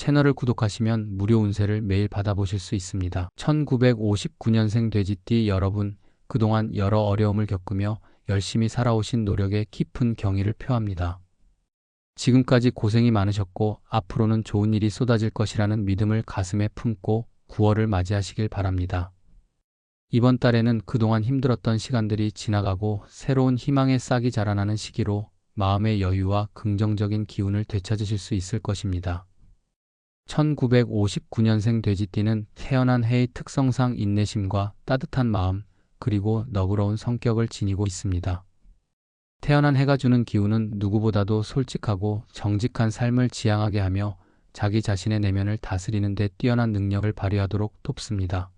채널을 구독하시면 무료 운세를 매일 받아보실 수 있습니다. 1959년생 돼지띠 여러분, 그동안 여러 어려움을 겪으며 열심히 살아오신 노력에 깊은 경의를 표합니다. 지금까지 고생이 많으셨고 앞으로는 좋은 일이 쏟아질 것이라는 믿음을 가슴에 품고 9월을 맞이하시길 바랍니다. 이번 달에는 그동안 힘들었던 시간들이 지나가고 새로운 희망의 싹이 자라나는 시기로 마음의 여유와 긍정적인 기운을 되찾으실 수 있을 것입니다. 1959년생 돼지띠는 태어난 해의 특성상 인내심과 따뜻한 마음, 그리고 너그러운 성격을 지니고 있습니다. 태어난 해가 주는 기운은 누구보다도 솔직하고 정직한 삶을 지향하게 하며 자기 자신의 내면을 다스리는 데 뛰어난 능력을 발휘하도록 돕습니다.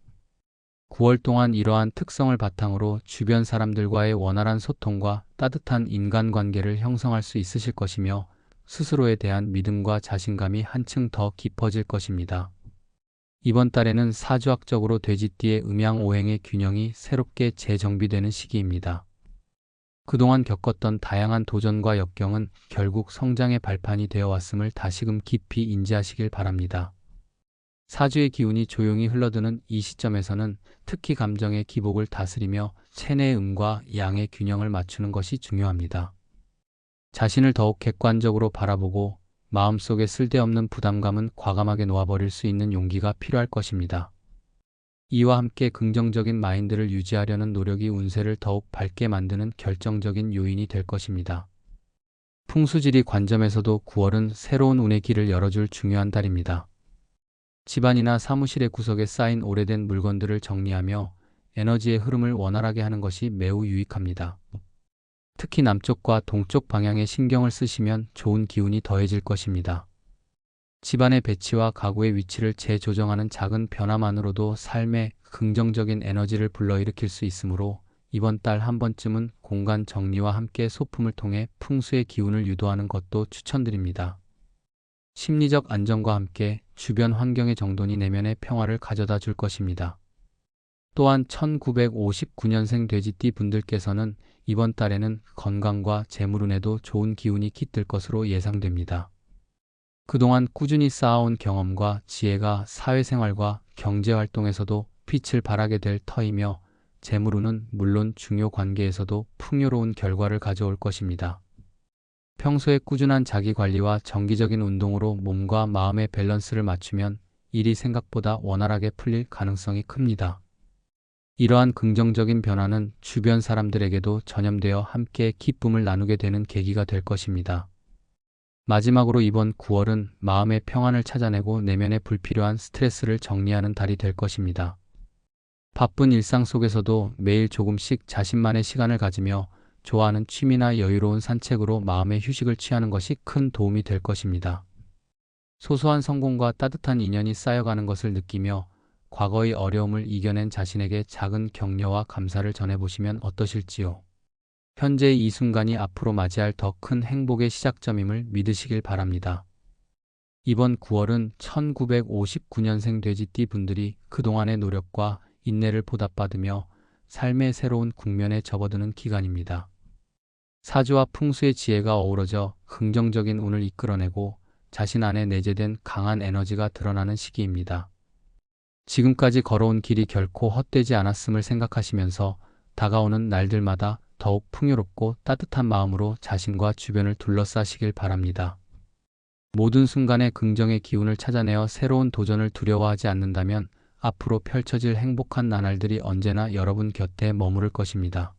9월 동안 이러한 특성을 바탕으로 주변 사람들과의 원활한 소통과 따뜻한 인간관계를 형성할 수 있으실 것이며 스스로에 대한 믿음과 자신감이 한층 더 깊어질 것입니다. 이번 달에는 사주학적으로 돼지띠의 음양 오행의 균형이 새롭게 재정비되는 시기입니다. 그동안 겪었던 다양한 도전과 역경은 결국 성장의 발판이 되어 왔음을 다시금 깊이 인지하시길 바랍니다. 사주의 기운이 조용히 흘러드는 이 시점에서는 특히 감정의 기복을 다스리며 체내의 음과 양의 균형을 맞추는 것이 중요합니다. 자신을 더욱 객관적으로 바라보고 마음속에 쓸데없는 부담감은 과감하게 놓아버릴 수 있는 용기가 필요할 것입니다. 이와 함께 긍정적인 마인드를 유지하려는 노력이 운세를 더욱 밝게 만드는 결정적인 요인이 될 것입니다. 풍수지리 관점에서도 9월은 새로운 운의 길을 열어줄 중요한 달입니다. 집안이나 사무실의 구석에 쌓인 오래된 물건들을 정리하며 에너지의 흐름을 원활하게 하는 것이 매우 유익합니다. 특히 남쪽과 동쪽 방향에 신경을 쓰시면 좋은 기운이 더해질 것입니다. 집안의 배치와 가구의 위치를 재조정하는 작은 변화만으로도 삶에 긍정적인 에너지를 불러일으킬 수 있으므로 이번 달 한 번쯤은 공간 정리와 함께 소품을 통해 풍수의 기운을 유도하는 것도 추천드립니다. 심리적 안정과 함께 주변 환경의 정돈이 내면의 평화를 가져다 줄 것입니다. 또한 1959년생 돼지띠 분들께서는 이번 달에는 건강과 재물운에도 좋은 기운이 깃들 것으로 예상됩니다. 그동안 꾸준히 쌓아온 경험과 지혜가 사회생활과 경제활동에서도 빛을 발하게 될 터이며 재물운은 물론 중요 관계에서도 풍요로운 결과를 가져올 것입니다. 평소에 꾸준한 자기관리와 정기적인 운동으로 몸과 마음의 밸런스를 맞추면 일이 생각보다 원활하게 풀릴 가능성이 큽니다. 이러한 긍정적인 변화는 주변 사람들에게도 전염되어 함께 기쁨을 나누게 되는 계기가 될 것입니다. 마지막으로 이번 9월은 마음의 평안을 찾아내고 내면의 불필요한 스트레스를 정리하는 달이 될 것입니다. 바쁜 일상 속에서도 매일 조금씩 자신만의 시간을 가지며 좋아하는 취미나 여유로운 산책으로 마음의 휴식을 취하는 것이 큰 도움이 될 것입니다. 소소한 성공과 따뜻한 인연이 쌓여가는 것을 느끼며 과거의 어려움을 이겨낸 자신에게 작은 격려와 감사를 전해보시면 어떠실지요. 현재의 이 순간이 앞으로 맞이할 더 큰 행복의 시작점임을 믿으시길 바랍니다. 이번 9월은 1959년생 돼지띠 분들이 그동안의 노력과 인내를 보답받으며 삶의 새로운 국면에 접어드는 기간입니다. 사주와 풍수의 지혜가 어우러져 긍정적인 운을 이끌어내고 자신 안에 내재된 강한 에너지가 드러나는 시기입니다. 지금까지 걸어온 길이 결코 헛되지 않았음을 생각하시면서 다가오는 날들마다 더욱 풍요롭고 따뜻한 마음으로 자신과 주변을 둘러싸시길 바랍니다. 모든 순간에 긍정의 기운을 찾아내어 새로운 도전을 두려워하지 않는다면 앞으로 펼쳐질 행복한 나날들이 언제나 여러분 곁에 머무를 것입니다.